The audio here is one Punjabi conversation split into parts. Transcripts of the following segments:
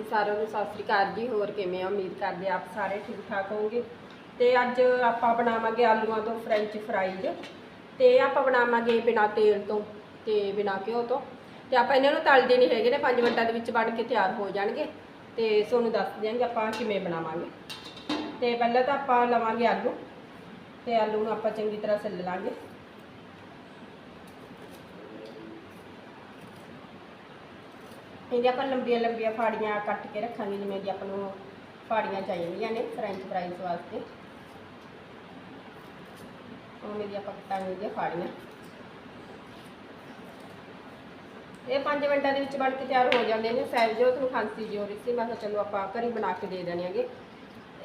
ਸਾਰਿਆਂ ਨੂੰ ਸਤਿ ਸ੍ਰੀ ਅਕਾਲ ਜੀ, ਹੋਰ ਕਿਵੇਂ ਆ? ਉਮੀਦ ਕਰਦੇ ਆਪ ਸਾਰੇ ਠੀਕ ਠਾਕ ਹੋਵੋਗੇ। ਤੇ ਅੱਜ ਆਪਾਂ ਬਣਾਵਾਂਗੇ ਆਲੂਆਂ ਤੋਂ ਫ੍ਰੈਂਚ ਫਰਾਈਜ਼ ਤੇ ਆਪਾਂ ਬਣਾਵਾਂਗੇ ਬਿਨਾ ਤੇਲ ਤੋਂ ਤੇ ਬਿਨਾ ਘਿਓ ਤੋਂ। ਤੇ ਆਪਾਂ ਇਹਨਾਂ ਨੂੰ ਤਲਦੇ ਨਹੀਂ ਹੈਗੇ ਨੇ 5 ਮਿੰਟਾਂ ਦੇ ਵਿੱਚ ਬਣ ਕੇ ਤਿਆਰ ਹੋ ਜਾਣਗੇ। ਤੇ ਤੁਹਾਨੂੰ ਦੱਸ ਦਿਆਂਗੇ ਆਪਾਂ ਕਿਵੇਂ ਬਣਾਵਾਂਗੇ। ਤੇ ਪਹਿਲਾਂ ਤਾਂ ਆਪਾਂ ਲਵਾਂਗੇ ਆਲੂ ਤੇ ਆਲੂ ਨੂੰ ਆਪਾਂ ਚੰਗੀ ਤਰ੍ਹਾਂ ਛਿੱਲ ਲਾਂਗੇ। ਇਹਦੇ ਆਪਾਂ ਲੰਬੀਆਂ ਲੰਬੀਆਂ ਫਾੜੀਆਂ ਕੱਟ ਕੇ ਰੱਖਾਂਗੇ, ਜਿਵੇਂ ਕਿ ਆਪਾਂ ਨੂੰ ਫਾੜੀਆਂ ਚਾਹੀਦੀਆਂ ਨੇ ਫ੍ਰੈਂਚ ਫਰਾਈਜ਼ ਵਾਸਤੇ। ਉਵੇਂ ਦੀ ਆਪਾਂ ਕੱਟਾਂਗੇ ਇਹਦੀਆਂ ਫਾੜੀਆਂ। ਇਹ 5 ਮਿੰਟਾਂ ਦੇ ਵਿੱਚ ਬਣ ਕੇ ਤਿਆਰ ਹੋ ਜਾਂਦੇ ਨੇ। ਸਹਿਬਜੋਤ ਨੂੰ ਖਾਂਸੀ ਜੀ ਹੋ ਰਹੀ ਸੀ, ਮੈਂ ਕਿਹਾ ਚਲੋ ਆਪਾਂ ਘਰੀ ਬਣਾ ਕੇ ਦੇ ਦੇਣੇ ਹੈਗੇ।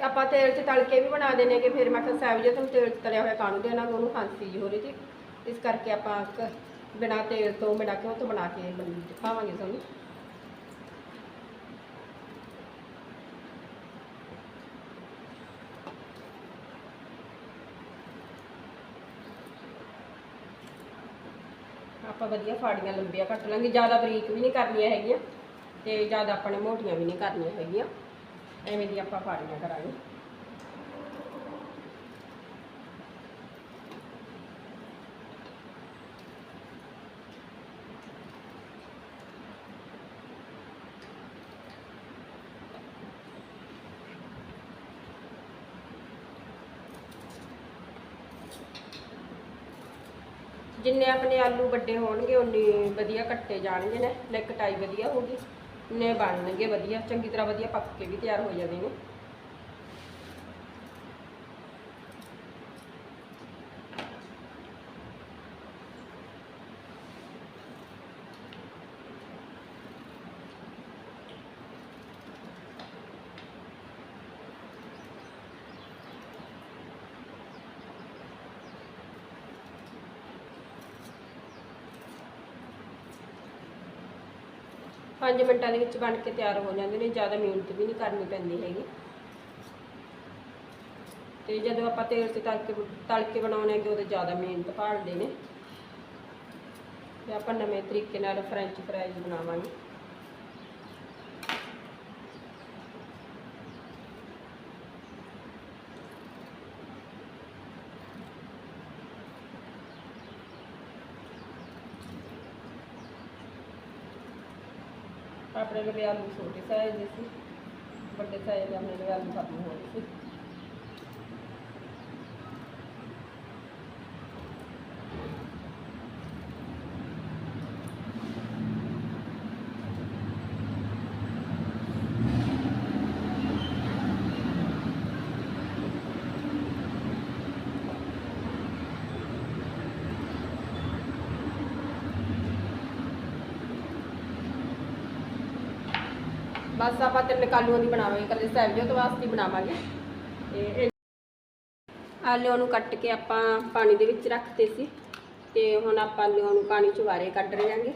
ਆਪਾਂ ਤੇਲ 'ਚ ਤਲ ਕੇ ਵੀ ਬਣਾ ਦੇਣੇ ਹੈਗੇ, ਫਿਰ ਮੈਂ ਕਿਹਾ ਸਹਿਬਜੋਤ ਨੂੰ ਤੇਲ 'ਚ ਤਲਿਆ ਹੋਇਆ ਕਾਹਨੂੰ ਦੇਣਾ, ਉਹਨੂੰ ਖਾਂਸੀ ਜੀ ਹੋ ਰਹੀ ਸੀ। ਇਸ ਕਰਕੇ ਆਪਾਂ ਕ- ਬਿਨਾਂ ਤੇਲ ਤੋਂ, ਬਿਨਾਂ ਘਿਓ ਤੋਂ ਬਣਾ ਕੇ ਬਣ- ਦਿਖਾਵਾਂਗੇ ਤੁਹਾਨੂੰ। ਆਪਾਂ ਵਧੀਆ ਫਾੜੀਆਂ ਲੰਬੀਆਂ ਕੱਟ ਲਾਂਗੇ, ਜ਼ਿਆਦਾ ਬਰੀਕ ਵੀ ਨਹੀਂ ਕਰਨੀਆਂ ਹੈਗੀਆਂ ਤੇ ਜ਼ਿਆਦਾ ਆਪਾਂ ਨੇ ਮੋਟੀਆਂ ਵੀ ਨਹੀਂ ਕਰਨੀਆਂ ਹੈਗੀਆਂ। ਐਵੇਂ ਦੀ ਆਪਾਂ ਫਾੜੀਆਂ ਕਰਾਂਗੇ। ਜਿੰਨੇ ਆਪਣੇ ਆਲੂ ਵੱਡੇ ਹੋਣਗੇ ਉਨੇ ਵਧੀਆ ਕੱਟੇ ਜਾਣਗੇ ਨੇ। ਲੈ ਕਟਾਈ ਵਧੀਆ ਹੋਊਗੀ, ਨੇ ਬਣਨਗੇ ਵਧੀਆ, ਚੰਗੀ ਤਰ੍ਹਾਂ ਵਧੀਆ ਪੱਕ ਕੇ ਵੀ ਤਿਆਰ ਹੋ ਜਾਂਦੇ ਨੇ। ਪੰਜ ਮਿੰਟਾਂ ਦੇ ਵਿੱਚ ਬਣ ਕੇ ਤਿਆਰ ਹੋ ਜਾਂਦੇ ਨੇ, ਜ਼ਿਆਦਾ ਮਿਹਨਤ ਵੀ ਨਹੀਂ ਕਰਨੀ ਪੈਂਦੀ ਹੈਗੀ। ਤੇ ਜਦੋਂ ਆਪਾਂ ਤੇਲ 'ਤੇ ਤਲ ਕੇ ਤਲ ਕੇ ਬਣਾਉਣੇ ਹੈਗੇ ਉਹਦੇ ਜ਼ਿਆਦਾ ਮਿਹਨਤ ਭਾਲਦੇ ਨੇ। ਤੇ ਆਪਾਂ ਨਵੇਂ ਤਰੀਕੇ ਨਾਲ ਫ੍ਰੈਂਚ ਫਰਾਈਜ਼ ਬਣਾਵਾਂਗੇ। ਆਪਣੇ ਲਵੇ ਆਲੂ ਛੋਟੇ ਸਾਈਜ਼ ਦੇ ਸੀ ਵੱਡੇ ਸਾਈਜ਼ ਦੇ ਆਪਣੇ ਲਵੇ ਆਲੂ ਖਤਮ ਬਸ ਆਪਾਂ ਤਿੰਨ ਕਾਲੂਆਂ ਦੀ ਬਣਾਵਾਂਗੇ ਕੱਲੇ ਸੈਵਜੋਤ ਵਾਸਤੇ ਬਣਾਵਾਂਗੇ। ਤੇ ਆਲੂਆਂ ਨੂੰ ਕੱਟ ਕੇ ਆਪਾਂ ਪਾਣੀ ਦੇ ਵਿੱਚ ਰੱਖਤੇ ਸੀ। ਤੇ ਹੁਣ ਆਪਾਂ ਆਲੂਆਂ ਨੂੰ ਪਾਣੀ ਚੋਂ ਬਾਹਰੇ ਕੱਢ ਰਹੇ ਹਾਂਗੇ।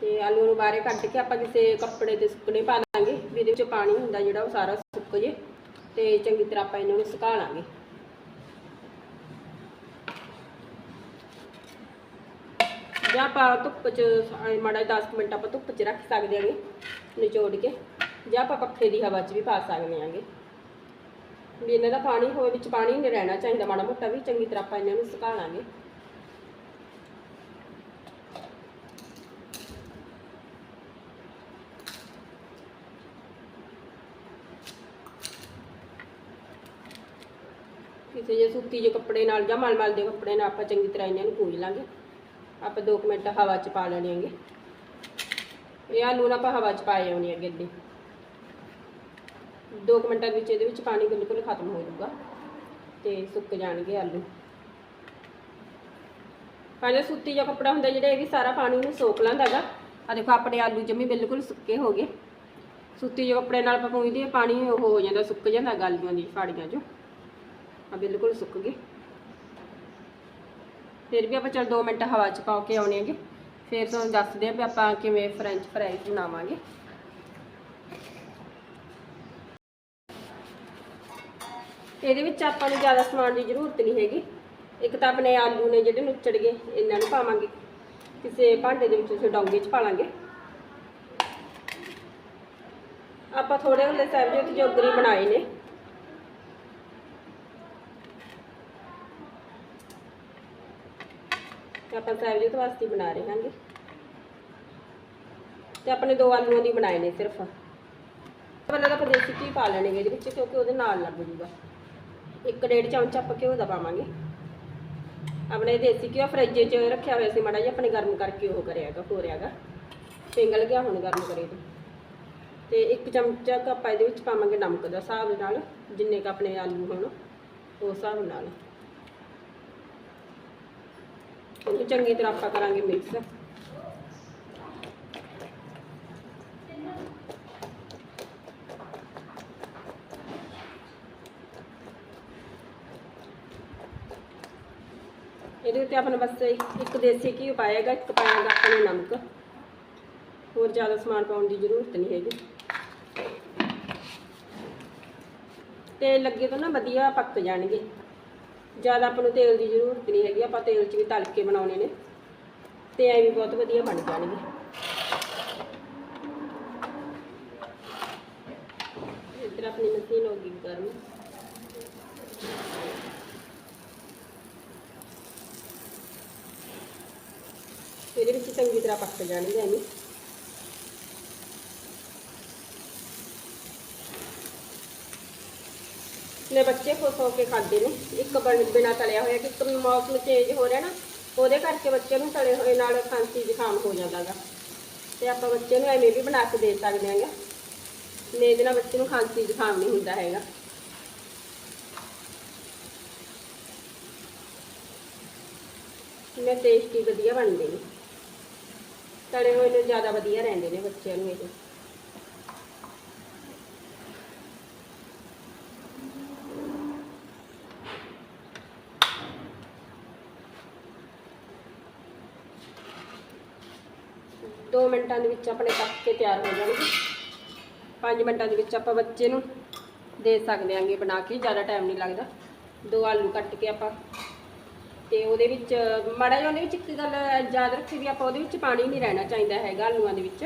ਤੇ ਆਲੂਆਂ ਨੂੰ ਬਾਹਰੇ ਕੱਢ ਕੇ ਆਪਾਂ ਕਿਸੇ ਕੱਪੜੇ ਤੇ ਸੁੱਕਣੇ ਪਾ ਲਾਂਗੇ, ਵੀ ਇਹਦੇ ਵਿੱਚ ਪਾਣੀ ਹੁੰਦਾ ਜਿਹੜਾ ਉਹ ਸਾਰਾ ਸੁੱਕ ਜੇ। ਤੇ ਚੰਗੀ ਤਰ੍ਹਾਂ ਆਪਾਂ ਇਹਨਾਂ ਨੂੰ ਸੁਕਾ ਲਾਂਗੇ। ਜਾਂ ਆਪਾਂ ਧੁੱਪ 'ਚ, ਐਂ ਮਾੜਾ 10 ਮਿੰਟ ਆਪਾਂ ਧੁੱਪ 'ਚ ਰੱਖ ਸਕਦੇ ਹਾਂਗੇ। ਨਿਚੋੜ ਕੇ ਜਾਂ ਆਪਾਂ ਪੱਖੇ ਦੀ ਹਵਾ 'ਚ ਵੀ ਪਾ ਸਕਦੇ ਹਾਂਗੇ। ਵੀ ਇਹਨਾਂ ਦਾ ਪਾਣੀ ਹੋਵੇ, ਵਿੱਚ ਪਾਣੀ ਨਹੀਂ ਰਹਿਣਾ ਚਾਹੀਦਾ, ਮਾੜਾ ਮੋਟਾ ਵੀ ਚੰਗੀ ਤਰ੍ਹਾਂ ਆਪਾਂ ਇਹਨਾਂ ਨੂੰ ਸੁਕਾ ਲਾਂਗੇ। ਕਿਸੇ ਜੇ ਸੂਤੀ ਜੇ ਕੱਪੜੇ ਨਾਲ ਜਾਂ ਮਲਮਲ ਦੇ ਕੱਪੜੇ ਨਾਲ ਆਪਾਂ ਚੰਗੀ ਤਰ੍ਹਾਂ ਇਹਨਾਂ ਨੂੰ ਪੂੰਝ ਲਾਂਗੇ। ਆਪਾਂ 2 ਮਿੰਟ ਹਵਾ 'ਚ ਪਾ ਲੈਣੇ ਹੈਗੇ। ਇਹ ਆਲੂ ਨਾ ਆਪਾਂ ਹਵਾ 'ਚ ਪਾਏ ਆਉਣੇ ਹੈਗੇ ਅੱਗੇ 2 ਮਿੰਟਾਂ ਵਿੱਚ ਇਹਦੇ ਵਿੱਚ ਪਾਣੀ ਬਿਲਕੁਲ ਖਤਮ ਹੋ ਜਾਊਗਾ ਤੇ ਸੁੱਕ ਜਾਣਗੇ ਆਲੂ। ਪਹਿਲੇ ਸੁੱਤੀ ਜਿਹਾ ਕੱਪੜਾ ਹੁੰਦਾ ਜਿਹੜਾ ਇਹ ਵੀ ਸਾਰਾ ਪਾਣੀ ਨੂੰ ਸੋਖ ਲੈਂਦਾ ਹੈਗਾ ਆ ਦੇਖੋ ਆਪਣੇ ਆਲੂ ਜਮੀ ਬਿਲਕੁਲ ਸੁੱਕੇ ਹੋ ਗਏ। ਸੁੱਤੀ ਜਿਹੇ ਕੱਪੜੇ ਨਾਲ ਆਪਾਂ ਪੂੰਝਦੇ ਪਾਣੀ ਉਹ ਹੋ ਜਾਂਦਾ, ਸੁੱਕ ਜਾਂਦਾ ਗਾਲੀਆਂ ਦੀ ਫਾੜੀਆਂ 'ਚੋਂ। ਆ ਬਿਲਕੁਲ ਸੁੱਕ ਗਏ। ਫਿਰ ਵੀ ਆਪਾਂ ਚਲ 2 ਮਿੰਟ ਹਵਾ 'ਚ ਪਾ ਕੇ ਆਉਣੇ ਹੈਗੇ। ਫਿਰ ਤੁਹਾਨੂੰ ਦੱਸਦੇ ਆ ਵੀ ਆਪਾਂ ਕਿਵੇਂ ਫ੍ਰੈਂਚ ਫਰਾਈਜ਼ ਬਣਾਵਾਂਗੇ। ਇਹਦੇ ਵਿੱਚ ਆਪਾਂ ਨੂੰ ਜ਼ਿਆਦਾ ਸਮਾਨ ਦੀ ਜ਼ਰੂਰਤ ਨਹੀਂ ਹੈਗੀ। ਇੱਕ ਤਾਂ ਆਪਣੇ ਆਲੂ ਨੇ ਜਿਹੜੇ ਨੁੱਚੜ ਗਏ, ਇਹਨਾਂ ਨੂੰ ਪਾਵਾਂਗੇ। ਕਿਸੇ ਭਾਂਡੇ ਦੇ ਵਿੱਚ ਅਸੀਂ ਡੋਂਗੇ 'ਚ ਪਾ ਲਾਂਗੇ ਆਪਾਂ ਥੋੜੇ ਹੁੰਦੇ ਸਹਿਬਜੋਤ ਜੋਗਰੀ ਬਣਾਏ ਨੇ। ਤੇ ਆਪਾਂ ਸਹਿਬਜੋਤ ਵਾਸਤੇ ਬਣਾ ਰਹੇ ਹਾਂਗੇ। ਤੇ ਆਪਣੇ ਦੋ ਆਲੂਆਂ ਦੀ ਬਣਾਏ ਨੇ ਸਿਰਫ। ਪਹਿਲਾਂ ਤਾਂ ਆਪਾਂ ਦੇਸੀ ਘੀ ਪਾ ਲੈਣੇ ਇਹਦੇ ਵਿੱਚ ਕਿਉਂਕਿ ਉਹਦੇ ਨਾਲ ਲੱਗ ਜੂਗਾ। ਇੱਕ ਡੇਢ ਚਮਚ ਆਪਾਂ ਘਿਓ ਦਾ ਪਾਵਾਂਗੇ। ਆਪਣੇ ਦੇਸੀ ਘਿਓ ਫਰਿੱਜ 'ਚ ਰੱਖਿਆ ਹੋਇਆ ਸੀ ਮਾੜਾ ਜਿਹਾ, ਆਪਣੇ ਗਰਮ ਕਰਕੇ ਉਹ ਕਰਿਆਗਾ ਕੋਰਿਆਗਾ ਪਿੰਗਲ ਗਿਆ, ਹੁਣ ਗਰਮ ਕਰੇ ਤੇ ਤੇ ਇੱਕ ਚਮਚਾ ਕੁ ਆਪਾਂ ਇਹਦੇ ਵਿੱਚ ਪਾਵਾਂਗੇ ਨਮਕ ਦਾ ਹਿਸਾਬ ਨਾਲ, ਜਿੰਨੇ ਕ ਆਪਣੇ ਆਲੂ ਹੋਣ, ਉਸ ਹਿਸਾਬ ਨਾਲ। ਇਹਨੂੰ ਚੰਗੀ ਤਰ੍ਹਾਂ ਆਪਾਂ ਕਰਾਂਗੇ ਮਿਕਸ ਇਹਦੇ ਉੱਤੇ ਆਪਾਂ ਬਸ ਇੱਕ ਦੇਸੀ ਘੀ ਪਾਏਗਾ, ਇੱਕ ਪਾਏਗਾ ਆਪਣੇ ਨਮਕ। ਹੋਰ ਜ਼ਿਆਦਾ ਸਮਾਨ ਪਾਉਣ ਦੀ ਜ਼ਰੂਰਤ ਨਹੀਂ ਹੈਗੀ। ਤੇਲ ਲੱਗੇ ਤੋਂ ਨਾ ਵਧੀਆ ਪੱਕ ਜਾਣਗੇ। ਜ਼ਿਆਦਾ ਆਪਾਂ ਨੂੰ ਤੇਲ ਦੀ ਜ਼ਰੂਰਤ ਨਹੀਂ ਹੈਗੀ, ਆਪਾਂ ਤੇਲ 'ਚ ਵੀ ਤਲ ਕੇ ਬਣਾਉਣੇ ਨੇ। ਤੇ ਐਵੇਂ ਬਹੁਤ ਵਧੀਆ ਬਣ ਜਾਣਗੇ। ਇੱਧਰ ਆਪਣੀ ਮਸ਼ੀਨ ਹੋ ਗਈ ਗਰਮ। ਇਹਦੇ ਵਿੱਚ ਚੰਗੀ ਤਰ੍ਹਾਂ ਪੱਕ ਜਾਣਗੇ ਐਵੇਂ। ਨੇ ਬੱਚੇ ਖੁਸ਼ ਹੋ ਕੇ ਖਾਂਦੇ ਨੇ। ਇੱਕ ਬਿਨਾ ਤਲਿਆ ਹੋਇਆ ਕਿ ਮੌਸਮ ਚੇਂਜ ਹੋ ਰਿਹਾ ਨਾ, ਉਹਦੇ ਕਰਕੇ ਬੱਚੇ ਨੂੰ ਤਲੇ ਹੋਏ ਨਾਲ ਖਾਂਸੀ ਜ਼ੁਕਾਮ ਹੋ ਜਾਂਦਾ ਤੇ ਆਪਾਂ ਬੱਚੇ ਨੂੰ ਐਵੇਂ ਵੀ ਬਣਾ ਕੇ ਦੇ ਸਕਦੇ ਹਾਂਗੇ ਨੇ ਇਹਦੇ ਨਾਲ ਬੱਚੇ ਨੂੰ ਖਾਂਸੀ ਜ਼ੁਕਾਮ ਨਹੀਂ ਹੁੰਦਾ ਹੈਗਾ। ਮੈਂ ਟੇਸਟੀ ਵਧੀਆ ਬਣਦੇ ਨੇ। ਤਲੇ ਹੋਏ ਨੂੰ ਜ਼ਿਆਦਾ ਵਧੀਆ ਰਹਿੰਦੇ ਨੇ ਬੱਚਿਆਂ ਨੂੰ ਇਹ ਦੋ ਮਿੰਟਾਂ ਦੇ ਵਿੱਚ ਆਪਣੇ ਪੱਕ ਕੇ ਤਿਆਰ ਹੋ ਜਾਣਗੇ। 5 ਮਿੰਟਾਂ ਦੇ ਵਿੱਚ ਆਪਾਂ ਬੱਚੇ ਨੂੰ ਦੇ ਸਕਦੇ ਆਂਗੇ ਬਣਾ ਕੇ, ਜ਼ਿਆਦਾ ਟਾਈਮ ਨਹੀਂ ਲੱਗਦਾ। ਦੋ ਆਲੂ ਕੱਟ ਕੇ ਆਪਾਂ। ਤੇ ਉਹਦੇ ਵਿੱਚ, ਮਾੜਾ ਜਿਹਾ ਉਹਦੇ ਵਿੱਚ ਇੱਕ ਗੱਲ ਯਾਦ ਰੱਖੀ ਵੀ ਆਪਾਂ ਉਹਦੇ ਵਿੱਚ ਪਾਣੀ ਨਹੀਂ ਰਹਿਣਾ ਚਾਹੀਦਾ ਹੈਗਾ ਆਲੂਆਂ ਦੇ ਵਿੱਚ।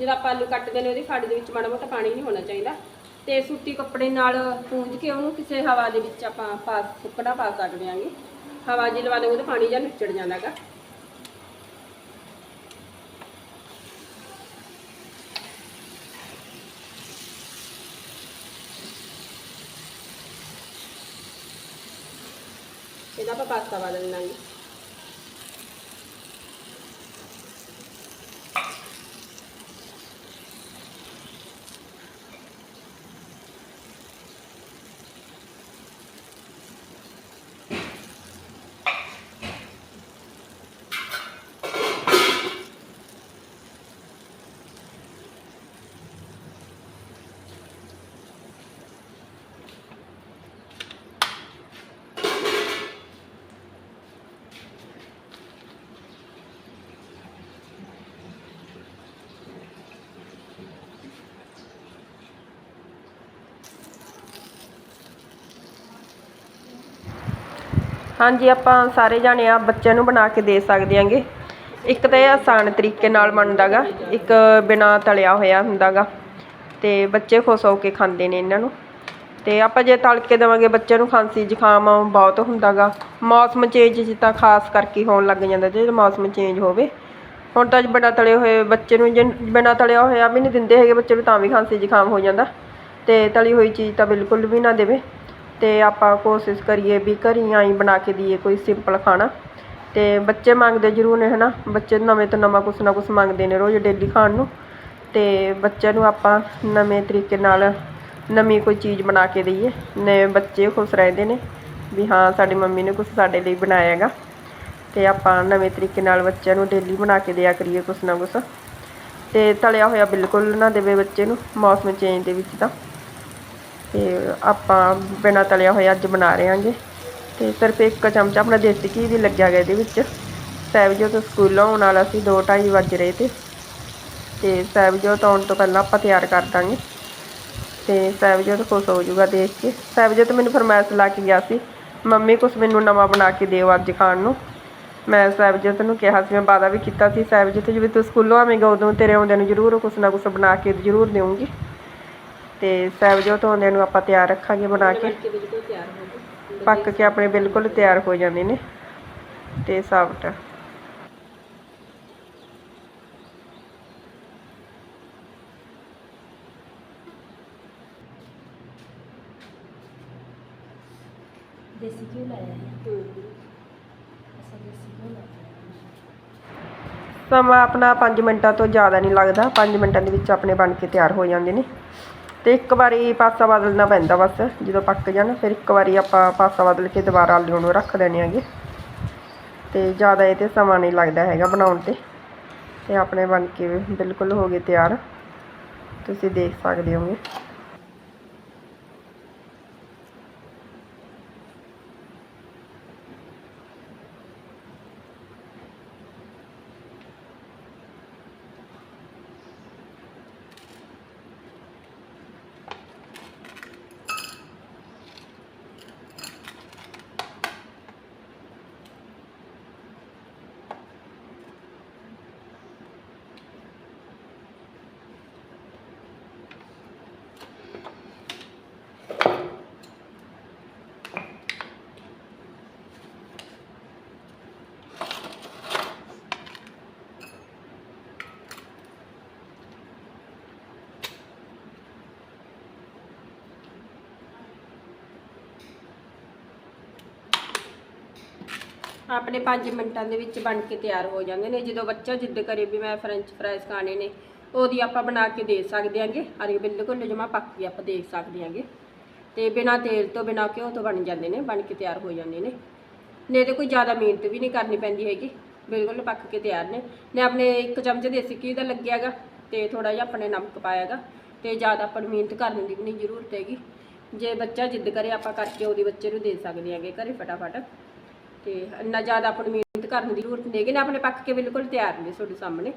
ਜਦੋਂ ਆਪਾਂ ਆਲੂ ਕੱਟਦੇ ਨੇ ਉਹਦੀ ਫੜ ਦੇ ਵਿੱਚ ਮਾੜਾ ਮੋਟਾ ਪਾਣੀ ਨਹੀਂ ਹੋਣਾ ਚਾਹੀਦਾ। ਤੇ ਸੂਤੀ ਕੱਪੜੇ ਨਾਲ ਪੂੰਝ ਕੇ ਉਹਨੂੰ ਕਿਸੇ ਹਵਾ ਦੇ ਵਿੱਚ ਆਪਾਂ ਪਾ ਸੁੱਕਣਾ ਪਾ ਸਕਦੇ ਆਂਗੇ ਹਵਾ ਜੀ ਲਵਾ ਦੇਵਾਂਗੇ ਤਾਂ ਪਾਣੀ ਜਾਂ ਨੁੱਚੜ ਜਾਂਦਾਗਾ। ਇਹਦਾ ਆਪਾਂ ਪਾਸਤਾ ਹਾਂਜੀ, ਆਪਾਂ ਸਾਰੇ ਜਾਣੇ ਆ ਬੱਚਿਆਂ ਨੂੰ ਬਣਾ ਕੇ ਦੇ ਸਕਦੇ ਆਂਗੇ। ਇੱਕ ਤਾਂ ਇਹ ਆਸਾਨ ਤਰੀਕੇ ਨਾਲ ਬਣਦਾਗਾ, ਇੱਕ ਬਿਨਾ ਤਲਿਆ ਹੋਇਆ ਹੁੰਦਾਗਾ। ਤੇ ਬੱਚੇ ਖੁਸ਼ ਹੋ ਕੇ ਖਾਂਦੇ ਨੇ ਇਹਨਾਂ ਨੂੰ। ਤੇ ਆਪਾਂ ਜੇ ਤਲ ਕੇ ਦੇਵਾਂਗੇ, ਬੱਚਿਆਂ ਨੂੰ ਖਾਂਸੀ ਜ਼ੁਕਾਮ ਬਹੁਤ ਹੁੰਦਾਗਾ। ਮੌਸਮ ਚੇਂਜ ਚ ਤਾਂ ਖਾਸ ਕਰਕੇ ਹੋਣ ਲੱਗ ਜਾਂਦਾ, ਜੇ ਮੌਸਮ ਚੇਂਜ ਹੋਵੇ। ਹੁਣ ਤਾਂ ਬਿਨਾ ਤਲੇ ਹੋਏ ਬੱਚੇ ਨੂੰ, ਜੇ ਬਿਨਾ ਤਲਿਆ ਹੋਇਆ ਵੀ ਨਹੀਂ ਦਿੰਦੇ ਹੈਗੇ ਬੱਚੇ ਨੂੰ, ਤਾਂ ਵੀ ਖਾਂਸੀ ਜ਼ੁਕਾਮ ਹੋ ਜਾਂਦਾ। ਤੇ ਤਲੀ ਹੋਈ ਚੀਜ਼ ਤਾਂ ਬਿਲਕੁਲ ਵੀ ਨਾ ਦੇਵੇ। ਤੇ ਆਪਾਂ ਕੋਸ਼ਿਸ਼ ਕਰੀਏ ਵੀ ਘਰੀ ਆਈ ਬਣਾ ਕੇ ਦਈਏ ਕੋਈ ਸਿੰਪਲ ਖਾਣਾ। ਤੇ ਬੱਚੇ ਮੰਗਦੇ ਜ਼ਰੂਰ ਨੇ, ਹਨਾ? ਬੱਚੇ ਨਵੇਂ ਤੋਂ ਨਵਾਂ ਕੁਛ ਨਾ ਕੁਛ ਮੰਗਦੇ ਨੇ ਰੋਜ਼ ਡੇਲੀ ਖਾਣ ਨੂੰ। ਤੇ ਬੱਚਿਆਂ ਨੂੰ ਆਪਾਂ ਨਵੇਂ ਤਰੀਕੇ ਨਾਲ ਨਵੀਂ ਕੋਈ ਚੀਜ਼ ਬਣਾ ਕੇ ਦਈਏ। ਨੇ ਬੱਚੇ ਖੁਸ਼ ਰਹਿੰਦੇ ਨੇ ਵੀ ਹਾਂ, ਸਾਡੀ ਮੰਮੀ ਨੇ ਕੁਛ ਸਾਡੇ ਲਈ ਬਣਾਇਆ ਹੈਗਾ। ਤੇ ਆਪਾਂ ਨਵੇਂ ਤਰੀਕੇ ਨਾਲ ਬੱਚਿਆਂ ਨੂੰ ਡੇਲੀ ਬਣਾ ਕੇ ਦਿਆ ਕਰੀਏ ਕੁਛ ਨਾ ਕੁਛ। ਤੇ ਤਲਿਆ ਹੋਇਆ ਬਿਲਕੁਲ ਨਾ ਦੇਵੇ ਬੱਚੇ ਨੂੰ, ਮੌਸਮ ਚੇਂਜ ਦੇ ਵਿੱਚ ਤਾਂ। ਤੇ ਆਪਾਂ ਬਿਨਾ ਤਲਿਆ ਹੋਇਆ ਅੱਜ ਬਣਾ ਰਹੇ ਹਾਂਗੇ। ਤੇ ਸਿਰਫ ਇੱਕ ਚਮਚਾ ਆਪਣਾ ਦੇਸੀ ਘੀ ਵੀ ਲੱਗਿਆ ਗਿਆ ਇਹਦੇ ਵਿੱਚ। ਸਹਿਬਜੋਤ ਸਕੂਲੋਂ ਆਉਣ ਵਾਲਾ ਸੀ 2:30 ਵੱਜ ਰਹੇ ਤੇ। ਤੇ ਸਹਿਬਜੋਤ ਆਉਣ ਤੋਂ ਪਹਿਲਾਂ ਆਪਾਂ ਤਿਆਰ ਕਰ ਦਾਂਗੇ। ਤੇ ਸਹਿਬਜੋਤ ਖੁਸ਼ ਹੋ ਜਾਊਗਾ ਦੇਖ ਕੇ। ਸਹਿਬਜੋਤ ਮੈਨੂੰ ਫਰਮਾਇਸ਼ ਲਾ ਕੇ ਗਿਆ ਸੀ, ਮੰਮੀ, ਕੁਛ ਮੈਨੂੰ ਨਵਾਂ ਬਣਾ ਕੇ ਦਿਓ ਅੱਜ ਖਾਣ ਨੂੰ। ਮੈਂ ਸਹਿਬਜੋਤ ਨੂੰ ਕਿਹਾ ਸੀ, ਮੈਂ ਵਾਅਦਾ ਵੀ ਕੀਤਾ ਸੀ। ਸਹਿਬਜੋਤ ਜਦੋਂ ਤੂੰ ਸਕੂਲੋਂ ਆਵੇਂਗਾ, ਉਦੋਂ ਤੇਰੇ ਆਉਂਦੇ ਨੂੰ ਜ਼ਰੂਰ ਕੁਛ ਨਾ ਕੁਛ ਬਣਾ ਕੇ ਜ਼ਰੂਰ ਦੇਵਾਂਗੀ ਤੇ ਸਹਿਬਜੋਤ ਆਉਂਦਿਆਂ ਨੂੰ ਆਪਾਂ ਤਿਆਰ ਰੱਖਾਂਗੇ ਬਣਾ ਕੇ। ਪੱਕ ਕੇ ਆਪਣੇ ਬਿਲਕੁਲ ਤਿਆਰ ਹੋ ਜਾਂਦੇ ਨੇ। ਤੇ ਸਾਫਟ ਦੇਸੀ ਘਿਓ ਲਾਇਆ ਹੈ। ਅਸਾਂ ਦੇਸੀ ਘਿਓ ਲਾਇਆ ਸਮਾਂ ਆਪਣਾ 5 ਮਿੰਟਾਂ ਤੋਂ ਜ਼ਿਆਦਾ ਨਹੀਂ ਲੱਗਦਾ। 5 ਮਿੰਟਾਂ ਦੇ ਵਿੱਚ ਆਪਣੇ ਬਣ ਕੇ ਤਿਆਰ ਹੋ ਜਾਂਦੇ ਨੇ। ਤੇ ਇੱਕ ਵਾਰੀ ਪਾਸਾ ਬਦਲਣਾ ਪੈਂਦਾ ਬਸ। ਜਦੋਂ ਪੱਕ ਜਾਣ, ਫਿਰ ਇੱਕ ਵਾਰੀ ਆਪਾਂ ਪਾਸਾ ਬਦਲ ਕੇ ਦੁਬਾਰਾ ਆਲੂ ਨੂੰ ਰੱਖ ਦੇਣੇ ਹੈਗੇ। ਤੇ ਜ਼ਿਆਦਾ ਇਹ ਤੇ ਸਮਾਂ ਨਹੀਂ ਲੱਗਦਾ ਹੈਗਾ ਬਣਾਉਣ ਤੇ। ਤੇ ਆਪਣੇ ਬਣ ਕੇ ਬਿਲਕੁਲ ਹੋ ਗਏ ਤਿਆਰ। ਤੁਸੀਂ ਦੇਖ ਸਕਦੇ ਹੋਗੇ। ਆਪਣੇ 5 ਮਿੰਟਾਂ ਦੇ ਵਿੱਚ ਬਣ ਕੇ ਤਿਆਰ ਹੋ ਜਾਂਦੇ ਨੇ। ਜਦੋਂ ਬੱਚਾ ਜਿੱਦ ਕਰੇ ਵੀ ਮੈਂ ਫ੍ਰੈਂਚ ਫ੍ਰਾਈਜ਼ ਖਾਣੇ ਨੇ, ਉਹਦੀ ਆਪਾਂ ਬਣਾ ਕੇ ਦੇ ਸਕਦੇ ਆਂਗੇ। ਅਰੇ ਬਿਲਕੁਲ ਜਮਾ ਪੱਕ ਕੇ ਆਪਾਂ ਦੇ ਸਕਦੇ ਆਂਗੇ। ਤੇ ਬਿਨਾ ਤੇਲ ਤੋਂ, ਬਿਨਾ ਘਿਓ ਤੋਂ ਬਣ ਜਾਂਦੇ ਨੇ, ਬਣ ਕੇ ਤਿਆਰ ਹੋ ਜਾਂਦੇ ਨੇ। ਨੇ ਤੇ ਕੋਈ ਜ਼ਿਆਦਾ ਮਿਹਨਤ ਵੀ ਨਹੀਂ ਕਰਨੀ ਪੈਂਦੀ ਹੈਗੀ। ਬਿਲਕੁਲ ਪੱਕ ਕੇ ਤਿਆਰ ਨੇ। ਨੇ ਆਪਣੇ ਇੱਕ ਚਮਚ ਦੇਸੀ ਘੀ ਦਾ ਲੱਗਿਆਗਾ ਤੇ ਥੋੜਾ ਜਿਹਾ ਆਪਣੇ ਨਮਕ ਪਾਇਆਗਾ ਤੇ ਜ਼ਿਆਦਾ ਆਪਾਂ ਨੂੰ ਮਿਹਨਤ ਕਰਨ ਦੀ ਵੀ ਨਹੀਂ ਜ਼ਰੂਰਤ ਹੈਗੀ। ਜੇ ਬੱਚਾ ਜਿੱਦ ਕਰੇ ਆਪਾਂ ਕਰਕੇ ਉਹਦੇ ਬੱਚੇ ਨੂੰ ਦੇ ਸਕਦੇ ਆਂਗੇ ਘਰੇ ਫਟਾਫਟ। ਤੇ ਇੰਨਾ ਜ਼ਿਆਦਾ ਆਪਾਂ ਨੂੰ ਮਿਹਨਤ ਕਰਨ ਦੀ ਜ਼ਰੂਰਤ ਨਹੀਂ ਹੈਗੀ, ਨਾ ਆਪਣੇ ਪੱਖ ਕੇ ਬਿਲਕੁਲ ਤਿਆਰ ਨੇ ਤੁਹਾਡੇ ਸਾਹਮਣੇ।